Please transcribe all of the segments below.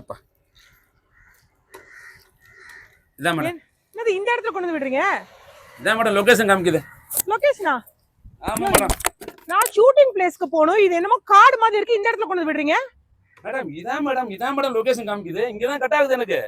அப்பா இதான் மேடம். என்னது இந்த இடத்துல கொண்டு வந்து விடுறீங்க? இதான் மேடம் லொகேஷன் காமிக்குது. லொகேஷனா ஆமா மேடம். நான் ஷூட்டிங் பிளேஸ்க்கு போகணும். இது என்னமோ காடு மாதிரி இருக்கு. இந்த இடத்துல கொண்டு வந்து விடுறீங்க? மேடம் இதான் மேடம் இதான் மேடம் லொகேஷன் காமிக்குது. இங்கதான் கட் ஆகுது எனக்கு.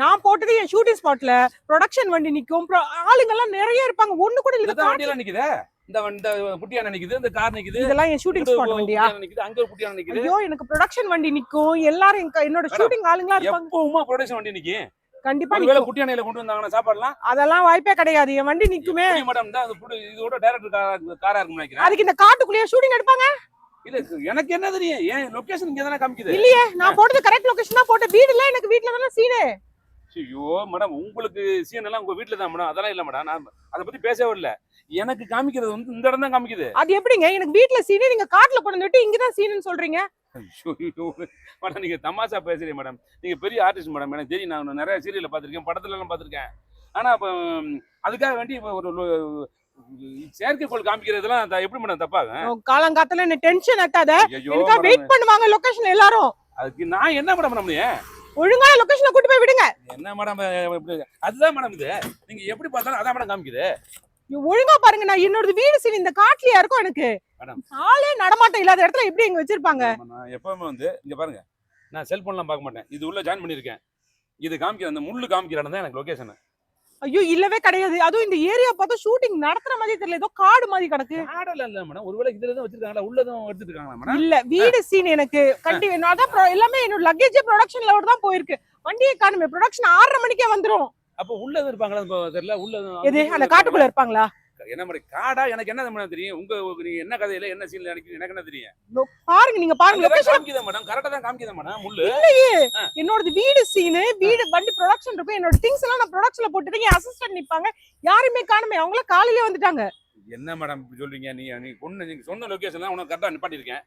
நான் போட்டது என் ஷூட்டிங் ஸ்பாட்ல ப்ரொடக்ஷன் வண்டி நிக்கும். ஆளுங்க எல்லாம் நிறைய இருப்பாங்க. ஒண்ணு கூட இல்ல இந்த வண்டியெல்லாம் நிக்குதே. இந்த இந்த குட்டியான நிக்குது இந்த கார் நிக்குது இதெல்லாம் என் ஷூட்டிங் ஸ்பாட் வண்டியா? நிக்குது அங்க ஒரு குட்டியான நிக்குது ஐயோ எனக்கு ப்ரொடக்ஷன் வண்டி நிக்கும். எல்லாரும் என்னோட ஷூட்டிங் ஆளுங்களா இருப்பாங்க. எப்பவுமா ப்ரொடக்ஷன் வண்டி நிக்கி? கண்டிப்பா ஒருவேளை நிக்கும். குட்டியானையில கொண்டு வந்தாங்கன்னா சாப்பாடுலாம்? அதெல்லாம் வாய்ப்பே கிடையாது. என் வண்டி நிக்குமே. மேடம் தான் புடு- இதோட டைரக்டர் காரா இருக்கும்னு நினைக்கிறேன். அதுக்கு இந்த காட்டுக்குள்ளேயே ஷூட்டிங் எடுப்பாங்க? இல்ல எனக்கு என்ன தெரியும்? ஏன் லொகேஷன் இங்க தானே காமிக்குது? இல்லையே நான் போட்டது கரெக்ட் லொகேஷன் தான் போட்ட வீடு இல்ல எனக்கு வீட்ல தானே சீனு. ஐயோ மேடம் உங்களுக்கு சீன் எல்லாம் உங்க வீட்டுல தான் மேடம் அதெல்லாம் இல்ல மேடம் நான் அதை பத்தி பேசவே இல்ல எனக்கு காமிக்கிறது வந்து இந்த இடம் தான் காமிக்குது. அது எப்படிங்க? எனக்கு வீட்ல சீனு நீங்க காட்டுல கொண்டு வந்து விட்டு இங்கதான் சீனுன்னு சொல்றீங்க. மேடம் நீங்க தமாஷா பேசுறீங்க மேடம் நீங்க பெரிய ஆர்டிஸ்ட் மேடம் எனக்கு தெரியும் நான் நிறைய சீரியல்ல பார்த்திருக்கேன் படத்துல எல்லாம் பார்த்திருக்கேன். ஆனா அதுக்காக வேண்டி இப்ப ஒரு செயற்கைக்கோள் காமிக்கிறதுலாம் எப்படி மேடம் தப்பாகும் காலங்காத்துல என்ன டென்ஷன் மேடம், வெயிட் பண்ணுவாங்க லொகேஷன் எல்லாரும். அதுக்கு நான் என்ன மேடம் பண்ண முடியும்? ஒழுங்கான லொகேஷன்ல கூட்டி போய் விடுங்க. என்ன மேடம் அதுதான் மேடம் இது. நீங்க எப்படி பார்த்தாலும் அதான் மேடம் காமிக்குது. ஒழுங்கா பாருங்க நான் என்னோட வீடு சீன் இந்த காட்டுலயா இருக்கும் எனக்கு. ஆளே நடமாட்டம் இல்லாத இடத்துல எப்படி இங்க வச்சிருப்பாங்க. நான் எப்பவுமே வந்து இங்க பாருங்க. நான் செல்போன்லாம் பார்க்க மாட்டேன். இது உள்ள ஜாயின் பண்ணிருக்கேன் இது காமிக்கிற அந்த முள்ளு காமிக்கிற இடம் தான் எனக்கு லொகேஷன் ஐயோ இல்லவே கிடையாது. அதுவும் இந்த ஏரியா பார்த்தா ஷூட்டிங் நடத்துற மாதிரி தெரியல. ஏதோ காடு மாதிரி கிடக்கு. ஆடல இல்ல மேடம் ஒருவேளை இதுல தான் வச்சிருக்காங்களா? உள்ளதும் எடுத்துட்டு இருக்காங்களா மேடம் இல்ல வீடு சீன் எனக்கு. கண்டி தான் pro- எல்லாமே என்னோட லக்கேஜ் ப்ரொடக்ஷன்ல தான் போயிருக்கு. வண்டியை காணுமே. ப்ரொடக்ஷன் ஆறரை மணிக்கே வந்துரும். அப்ப உள்ளதும் இருப்பாங்களா? தெரியல. உள்ளதும் எது? அந்த காட்டுக்குள்ள இருப்பாங்களா? என்ன மாதிரி காடா எனக்கு என்ன மேடம் தெரியும்? உங்க நீங்க என்ன கதையில என்ன சீன்ல எனக்கு எனக்கு என்ன தெரியும்? பாருங்க நீங்க பாருங்க காமிக்குதா மேடம். கரெக்டா தான் காமிக்குதா மேடம் முள்ளு. என்னோட வீடு சீனு வீடு வண்டி ப்ரொடக்ஷன் இருக்கும் என்னோட திங்ஸ் எல்லாம் நான் ப்ரொடக்ஷன்ல போட்டுட்டு என் அசிஸ்டன்ட் நிப்பாங்க. யாருமே காணுமே. அவங்கள காலையிலே வந்துட்டாங்க. என்ன மேடம் சொல்றீங்க? நீங்க நீங்க கொண்டு நீங்க சொன்ன லொகேஷன் உனக்கு கரெக்டா நிப்பாட்டிருக்கேன்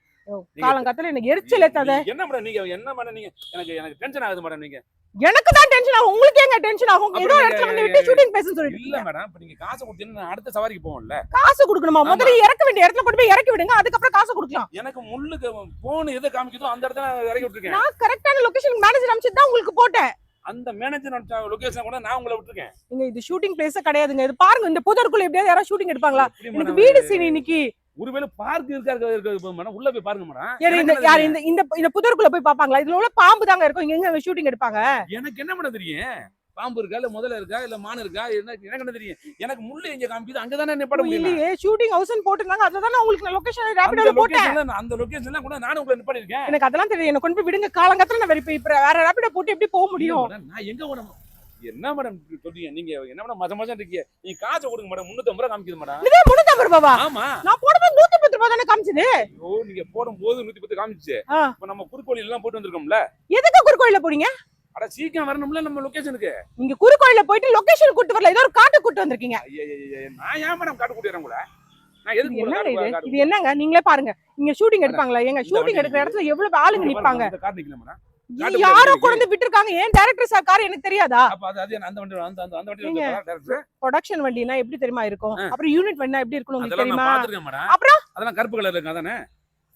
காலங்காத்துல எனக்கு எரிச்சல் ஏத்தாத என்ன மேடம் நீங்க என்ன மேடம் நீங்க எனக்கு எனக்கு டென்ஷன் ஆகுது மேடம் நீங்க. எனக்கு தான் டென்ஷன் ஆகும். உங்களுக்கு ஏங்க டென்ஷன் ஆகும்? ஏதோ இடத்துல வந்து விட்டு ஷூட்டிங் பேசுன்னு சொல்லிட்டு இல்ல மேடம் இப்ப நீங்க காசு கொடுத்தீங்கன்னா அடுத்த சவாரிக்கு போவோம்ல. காசு கொடுக்கணுமா? முதல்ல இறக்க வேண்டிய இடத்துல கொண்டு போய் இறக்கி விடுங்க அதுக்கப்புறம் காசு கொடுக்கலாம். எனக்கு முள்ளுக்கு போன் எதை காமிக்குதோ அந்த இடத்துல இறக்கி விட்டுருக்கேன். நான் கரெக்டான லொகேஷன் மேனேஜர் அனுப்பிச்சு தான் உங்களுக்கு போட்டேன். அந்த மேனேஜர் லொகேஷன் கூட நான் உங்களை விட்டுருக்கேன். நீங்க இது ஷூட்டிங் பிளேஸே கிடையாதுங்க. இது பாருங்க இந்த புதருக்குள்ள எப்படியாவது யாராவது ஷூட்டிங் எடுப்பாங்களா? எனக்கு வீடு? சீன் இன்னைக்கு. ஒருவேளை பார்க் இருக்கா இருக்கா இருக்கா மேடம்? உள்ள போய் பாருங்க மேடம். யாரு இந்த யாரு இந்த இந்த புதருக்குள்ள போய் பாப்பாங்களா இதுல உள்ள பாம்பு தாங்க இருக்கும். எங்க ஷூட்டிங் எடுப்பாங்க? எனக்கு என்ன மேடம் தெரியும்? பாம்பு இருக்கா இல்ல முதல்ல இருக்கா இல்ல மான் இருக்கா என்ன எனக்கு என்ன தெரியும்? எனக்கு முள்ளு எங்க காமிக்குது அங்கதானே நிப்பாட முடியும்? இல்லையே ஷூட்டிங் ஹவுஸ் போட்டுருந்தாங்க அதுதான் நான் உங்களுக்கு லொகேஷன் ரேபிடோல போட்டேன். அந்த லொகேஷன்ல கூட நானும் உங்களை நிப்பாட்டி இருக்கேன் எனக்கு அதெல்லாம் தெரியும் என்ன கொண்டு போய் விடுங்க காலங்கத்துல நான் வெறுப்பு இப்ப வேற ரேபிடோ போட்டு எப்படி போக முடியும்? நான் எங்க மேடம் என்ன மேடம் சொல்றீங்க? நீங்க என்ன மேடம் மச மசம் இருக்கீங்க? நீங்க காசை கொடுங்க மேடம் முன்னூத்தி ரூபா காமிக்குது மேடம் இதே முன்னூத்தம்பது ரூபாவா? ஆமா. நான் போடும்போது நூத்தி பத்து ரூபாய் தானே காமிச்சது? ஐயோ நீங்க போடும் போது நூத்தி பத்து காமிச்சு. இப்ப நம்ம குறுக்கோழி எல்லாம் போட்டு வந்திருக்கோம்ல. எதுக்கு குறுக்கோயில போறீங்க அட சீக்கிரம் வரணும்ல நம்ம லொகேஷனுக்கு நீங்க குறுக்கோயில போயிட்டு லொகேஷன் கூட்டு வரல. ஏதோ ஒரு காட்டு கூட்டு வந்திருக்கீங்க. நான் ஏன் மேடம் காட்டு கூட எதுக்கு இது உங்களை என்னங்க காட்டு இது? காட்டு என்னங்க? நீங்களே பாருங்க. இங்க ஷூட்டிங் எடுப்பாங்களா? எங்க ஷூட்டிங் எடுக்கிற இடத்துல எவ்வளவு ஆளுங்க நிப்பாங்க? காட்டு யாரோ கூட்டு கொண்டு விட்டுருக்காங்க. ஏன் டைரக்டர் சார் கார் எனக்கு தெரியாதா? ப்ரொடக்ஷன் வண்டினா எப்படி தெரியுமா இருக்கும். அப்புறம் யூனிட் வண்டினா எப்படி உங்களுக்கு நான் தெரியுமா? அப்புறம்? அதெல்லாம் கருப்பு கலர் இருக்கு அதானே?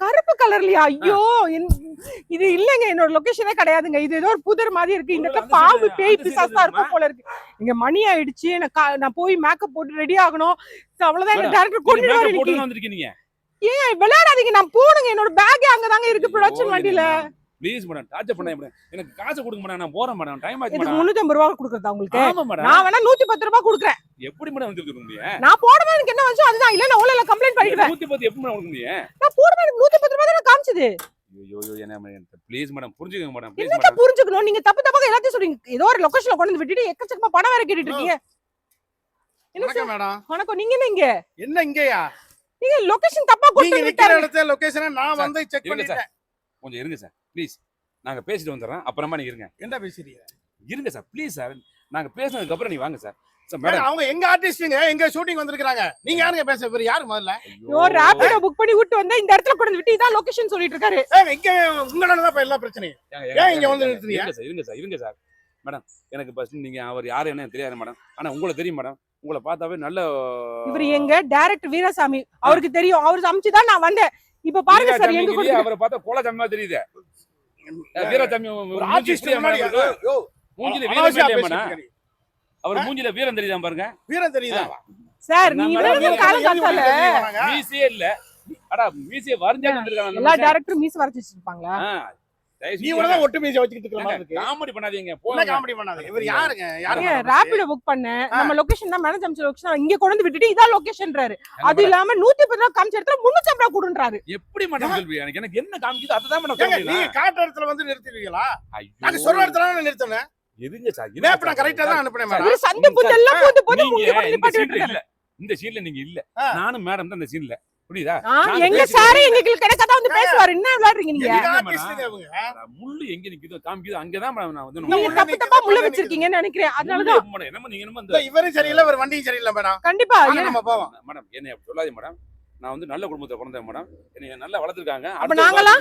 கருப்பு கலர்லயா? ஐயோ இது இல்லங்க. என்னோட லொகேஷனே கிடையாதுங்க. இது ஏதோ ஒரு புதர் மாதிரி இருக்கு. இந்த இடத்துல பாம்பு பேய் பிசாசா இருக்குமா? போல இருக்கு. இங்க மணி ஆயிடுச்சு. நான் போய் மேக்கப் போட்டு ரெடி ஆகணும். அவ்வளவுதான் என்ன டேரக்டர் கொண்டு வந்திருக்கீங்க. ஏன் விளையாடாதீங்க. நான் போனுங்க என்னோட பேக்கே அங்கதாங்க இருக்கு. ப்ரொடக்ஷன் வண்டியில. ப்ளீஸ் மேடம் டார்ச்சர் பண்ண மேடம் எனக்கு காசு கொடுங்க மேடம் நான் போறேன் மேடம் டைம் ஆச்சு மேடம் முன்னூத்தி ஐம்பது ரூபா கொடுக்குறதா உங்களுக்கு? ஆமா மேடம் நான் வேணா நூத்தி பத்து ரூபாய் கொடுக்குறேன். எப்படி மேடம் வந்து கொடுக்க முடியும்? நான் போடுவேன் எனக்கு என்ன வந்துச்சோ அதுதான். இல்ல நான் ஊழல கம்ப்ளைண்ட் பண்ணிடுவேன். நூத்தி பத்து எப்படி மேடம் கொடுக்க முடியும்? போடுவேன் எனக்கு நூத்தி பத்து ரூபாய் தான் காமிச்சது. என்ன ப்ளீஸ் மேடம் புரிஞ்சுக்கங்க மேடம் மேடம் புரிஞ்சுக்கணும்? நீங்க தப்பு தப்பாக எல்லாத்தையும் சொல்றீங்க. ஏதோ ஒரு லொகேஷன்ல கொண்டு வந்து விட்டுட்டு எக்கச்சக்கமா பணம் வேற கேட்டுட்டு இருக்கீங்க. என்ன சார்? வணக்கம் மேடம். வணக்கம். நீங்க என்ன இங்க? என்ன இங்கயா? நீங்க லொகேஷன் தப்பா நீங்க கொடுத்து விட்டாரு இடத்துல லொகேஷனை நான் வந்து செக் பண்ணிட்டேன். கொஞ்சம் இருங்க சார் ப்ளீஸ் நாங்க பேசிட்டு வந்துடுறோம். அப்புறமா நீங்க இருங்க. என்ன பேசுறீங்க? இருங்க சார் ப்ளீஸ் சார். நாங்க பேசினதுக்கு அப்புறம் நீ வாங்க சார். அவங்க எங்க ஆர்டிஸ்டுங்க எங்க ஷூட்டிங் வந்திருக்காங்க நீங்க யாருங்க பேச பேர் யாரு முதல்ல? யோ ரேபிடோ புக் பண்ணி விட்டு வந்தா இந்த இடத்துல கொண்டு வந்து விட்டு இதான் லொகேஷன் சொல்லிட்டு இருக்காரு. இங்க உங்களால தான் எல்லா பிரச்சனையும். ஏன் இங்க வந்து நிறுத்துறீங்க? இருங்க சார் இருங்க சார் இருங்க சார். மேடம் எனக்கு ஃபர்ஸ்ட் நீங்க அவர் யாரு என்ன தெரியாது மேடம் ஆனா உங்களை தெரியும் மேடம் உங்களை பார்த்தாவே நல்ல இவர் எங்க? டைரக்டர் வீரசாமி. அவருக்கு தெரியும். அவரு அமைச்சுதான் நான் வந்தேன். இப்ப பாருங்க சார் எங்க அவரை பார்த்தா கோலஜாமா தெரியுது. வீரசாமி ஆர்டிஸ்ட் மூஞ்சில அவர் மூஞ்சில வீரம் தெரியுதா பாருங்க? வீரம் தெரியுதா சார் நான் காத்தால மீசையே இல்ல. அடா மீசையை வரைஞ்சா வந்திருக்காங்க எல்லா டேரக்டரும் மீஸ் வரைச்சு வச்சிருப்பாங்களா? நீ உனதான் ஒட்டு மீசை வச்சுக்கிட்டு இருக்கிற மாதிரி இருக்கு. காமெடி பண்ணாதீங்க போங்க. காமெடி பண்ணாத இவர் யாருங்க? யாருங்க ரேபிடோ புக் பண்ணேன் நம்ம லொகேஷன் தான் மேனேஜ் அமைச்ச லொகேஷன் இங்க கொண்டு வந்து விட்டுட்டு இதான் லொகேஷன்றாரு அது இல்லாம நூத்தி பத்து ரூபா காமிச்ச இடத்துல முன்னூத்தி ஐம்பது ரூபா கொடுன்றாரு. எப்படி மேடம் சொல்வீங்க எனக்கு எனக்கு என்ன காமிக்குது? அதுதான் மேடம் ஏங்க, சொல்றீங்க நீங்க காட்டு இடத்துல வந்து நிறுத்திடுவீங்களா? நாங்க ஐயோ சொல்ற இடத்துல தானே நிறுத்தணும். எதுங்க சார் மேப் நான் கரெக்டா தான் அனுப்புனேன் மேடம் இவரு சந்து புத்து எல்லாம் போது போது நீங்க இந்த சீன்ல இல்ல இந்த சீன்ல நீங்க இல்ல. நானும் மேடம் தான் இந்த சீன்ல புரியுதா? எங்க சாரே எங்களுக்கு கிடைக்காத வந்து பேசுவாரு. என்ன விளையாடுறீங்க நீங்க? முள்ளு எங்க நிக்குதோ காமிக்குதோ அங்கதான் மேடம் நான் வந்து நீங்க தப்பு தப்பா முள்ள வச்சிருக்கீங்கன்னு நினைக்கிறேன். அதனாலதான் முள்ளு மேடம், என்னமோ நீங்க என்னமோ இவரும் சரியில்லை இவர் வண்டியும் சரியில்லை மேடம் கண்டிப்பா நம்ம போவோம். மேடம் என்னை அப்படி சொல்லாதீங்க மேடம் நான் வந்து நல்ல குடும்பத்தை பிறந்தேன் மேடம் என்னை நல்லா வளர்த்துருக்காங்க. அப்ப நாங்களா?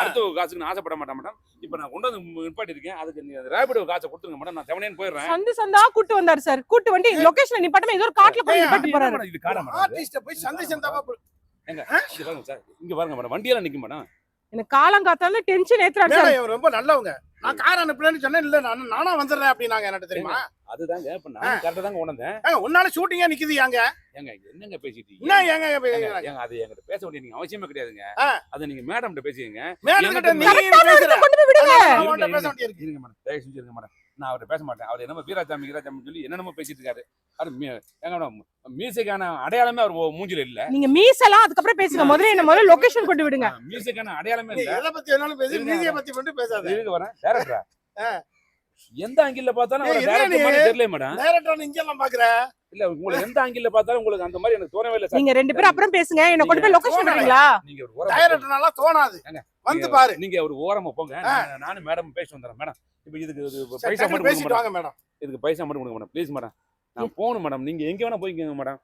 அடுத்த ஒரு காசுக்கு நான் ஆசைப்பட மாட்டேன் மேடம் இப்போ நான் கொண்டு வந்து நிப்பாட்டி இருக்கேன் அதுக்கு நீங்க ரேபிடோ காசை கொடுத்துருங்க மேடம் நான் செவனேன்னு போயிடுறேன். சந்து சந்தா கூட்டு வந்தாரு சார் கூட்டு வண்டி லொகேஷன் நிப்பாட்டமா ஏதோ ஒரு காட்டுல ஏய், நிப்பாட்டி போறாரு. மேடம் இது காடா மேடம் போய் சந்தை சந்தாவா இங்க பாருங்க சார் இங்க பாருங்க மேடம் வண்டியெல்லாம் நிக்கும் மேடம் எனக்கு காலம் காத்தால டென்ஷன் ஏத்துறாரு சார் ரொம்ப நல்லவங்க. நான் கார் அனுப்புறேன்னு சொன்னேன். இல்ல நான் நானா வந்துடுறேன் அப்படின்னாங்க எனக்கு தெரியுமா? அதுதாங்க இப்ப நான் கரெக்டா தாங்க உணர்ந்தேன். உன்னால ஷூட்டிங்கா நிக்குது ஏங்க. ஏங்க என்னங்க பேசிட்டு? என்ன ஏங்க அது என்கிட்ட பேச வேண்டிய நீங்க அவசியமே கிடையாதுங்க. அது நீங்க மேடம் பேசிக்கங்க. மேடம் கிட்ட எனக்கு நீ பேசுற? கொண்டு போய் விடுங்க. மேடம் தயவு செஞ்சு இருங்க மேடம் நான் அவர்கிட்ட பேச மாட்டேன். அவர் என்னமோ வீராசாமி வீராசாமி சொல்லி என்னென்னமோ பேசிட்டு இருக்காரு. அது மீ- ஏங்க மேடம் மீசைக்கான அடையாளமே அவர் மூஞ்சில இல்ல. நீங்க மீசெல்லாம் அதுக்கப்புறம் பேசுங்க முதல்ல என்ன முதல்ல லொகேஷன் கொண்டு விடுங்க. மீசைக்கான அடையாளமே இல்ல. எதை பத்தி வேணாலும் பேசு. மீதியை பத்தி மட்டும் பேசாத. இருங்க வரேன். டேரக்டரா. எந்த ஆங்கிள் பார்த்தாலும் அவர் என்ன டேரக்டர் தெரியல மேடம். டைரக்டா இங்க எல்லாம் பாக்குற? இல்ல உங்களுக்கு எந்த ஆங்கிள் பார்த்தாலும் உங்களுக்கு அந்த மாதிரி எனக்கு தோணவே இல்ல நீங்க ரெண்டு பேரும் அப்புறம் பேசுங்க. என்ன கொண்டு போய் லொகேஷன் போங்க. விடுறீங்களா? நீங்க ஒரு. டைரக்டர்னால தோணாது. வந்து நீங்க- பாரு. நீங்க ஒரு ஓரமா போங்க. நான் நானும் மேடம் பேசி வந்துடுறேன் மேடம். இப்போ இதுக்கு பைசா மட்டும் கொடுங்க பேசிட்டு மேடம் வாங்க மேடம் இதுக்கு பைசா மட்டும் கொடுங்க மேடம் ப்ளீஸ் மேடம் நான் போகணும் மேடம் நீங்க எங்க வேணா போய்க்கோங்க மேடம்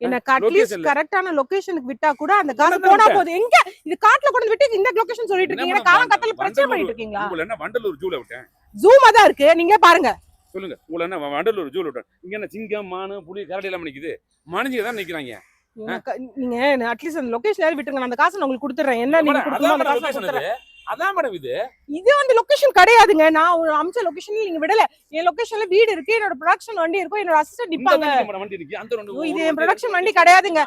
எனக்கு அட்லீஸ்ட். கரெக்டான லொகேஷனுக்கு விட்டா கூட அந்த காசு போனா? போதும். எங்க? இது காட்டுல கொண்டு விட்டு இந்த லொகேஷன் சொல்லிட்டு என்ன இருக்கீங்க. காலம் காத்தால பிரச்சனை பண்ணிட்டு இருக்கீங்களா உங்களை என்ன வண்டலூர் ஜூல விட்டேன்? ஜூமா தான் இருக்கு. நீங்க பாருங்க. சொல்லுங்க. உங்களை என்ன வண்டலூர் ஜூல விட்டேன். இங்க என்ன சிங்கம் மானு புலி கரடி எல்லாம் நிக்குது. மனுஷங்க தான் நிக்கிறாங்க. நீங்க அட்லீஸ்ட் அந்த லொகேஷன் விட்டுருங்க. நான் அந்த காசை நான் உங்களுக்கு கொடுத்துறேன் என்ன நீங்க கொடுக்கணும் அந்த காசை அதான் மேடம் இது. இது வந்து லொகேஷன் கிடையாதுங்க. நான் ஒரு அமிச்ச லொகேஷன்ல நீங்க விடல. என் லொகேஷன்ல வீடு இருக்கு என்னோட ப்ரொடக்ஷன் வண்டி இருக்கும் என்னோட அசிஸ்டன்ட் இந்த நிப்பாங்க. வண்டி இருக்கு. அந்த ரெண்டு இது என் இருக்கு, வண்டி கிடையாதுங்க.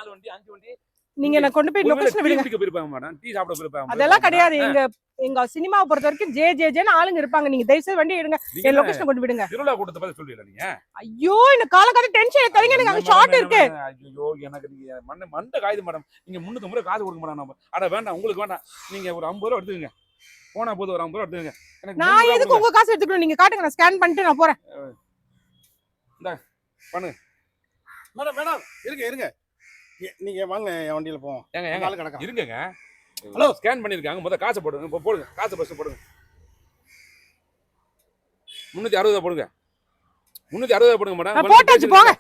நீங்க என்ன கொண்டு போய் லொகேஷன் விடுங்க. போயிருப்பாங்க மேடம் டீ சாப்பிட போயிருப்பாங்க அதெல்லாம் கிடையாது. எங்க எங்க சினிமாவை பொறுத்த வரைக்கும் ஜே ஜே ஜேன்னு ஆளுங்க இருப்பாங்க. நீங்க தயவு செய்து வண்டி எடுங்க. என் லொகேஷன் கொண்டு விடுங்க. திருவிழா கூட்டத்தை பத்தி சொல்றீங்களா நீங்க? ஐயோ எனக்கு காலக்கால டென்ஷன் ஏத்தாதீங்க எனக்கு அங்க ஷார்ட் இருக்கு. ஐயோ எனக்கு நீங்க மண்ண மண்ட காயுது மேடம் நீங்க முன்னூத்தி முறை காசு கொடுக்க மேடம் அட வேண்டாம். உங்களுக்கு வேண்டாம். நீங்க ஒரு ஐம்பது ரூபா எடுத்துக்கங்க. போனா போது ஒரு ஐம்பது ரூபா எனக்கு நான் எதுக்கு உங்க காசு எடுத்துக்கணும்? நீங்க காட்டுங்க நான் ஸ்கேன் பண்ணிட்டு நான் போறேன். மேடம் மேடம் இருங்க இருங்க. ஏ, நீங்க வாங்க என் வண்டியில போவோம். ஏங்க ஏங்க நாலு கணக்கா இருங்கங்க. ஹலோ. ஸ்கேன் பண்ணிருக்காங்க முதல்ல காசை போடுங்க இப்போ போடுங்க. காசை ஃபர்ஸ்ட் போடுங்க. முன்னூத்தி அறுபதா போடுங்க. முன்னூத்தி அறுபதா போடுங்க மேடம். போட்டாச்சு போங்க.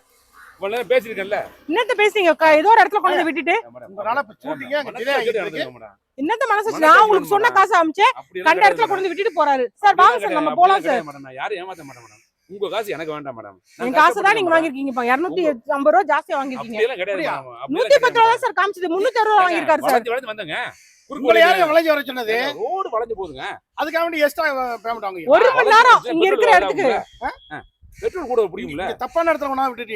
என்னத்த பேசுறீங்க க- ஏதோ ஒரு இடத்துல கொண்டு வந்து விட்டுட்டு. மனசு. என்னத்த நான் உங்களுக்கு சொன்ன. காசு அமிச்சேன் கண்ட இடத்துல கிடையாது கொண்டு வந்து விட்டுட்டு போறாரு. சார் வாங்க சார் நம்ம போலாம் சார். மேடம் நான் யாரையும் ஏமாத்த மாட்டேன் மேடம் உங்க காசு எனக்கு வேண்டாம் மேடம் என் காசு தான் நீங்க வாங்கிருக்கீங்க இப்ப இருநூத்தி ஐம்பது ரூபா ஜாஸ்தியா வாங்கிருக்கீங்க நூத்தி பத்து ரூபா சார் காமிச்சது. முன்னூத்தி அறுபது ரூபா மேடம். வாங்கியிருக்காரு சார். வளைஞ்சு வந்தங்க. உங்களை யாரும் விளைஞ்சு வர சொன்னது? ரோடு வளைஞ்சு அதுக்காக வேண்டி எக்ஸ்ட்ரா பேமெண்ட் வாங்குங்க ஒரு மணி நேரம் இங்க இருக்கிற பெட்ரோல் இடத்துக்கு? பெட்ரோல் கூட பிடிக்கும்ல. தப்பான இடத்துல கொண்டா விட்டுட்டு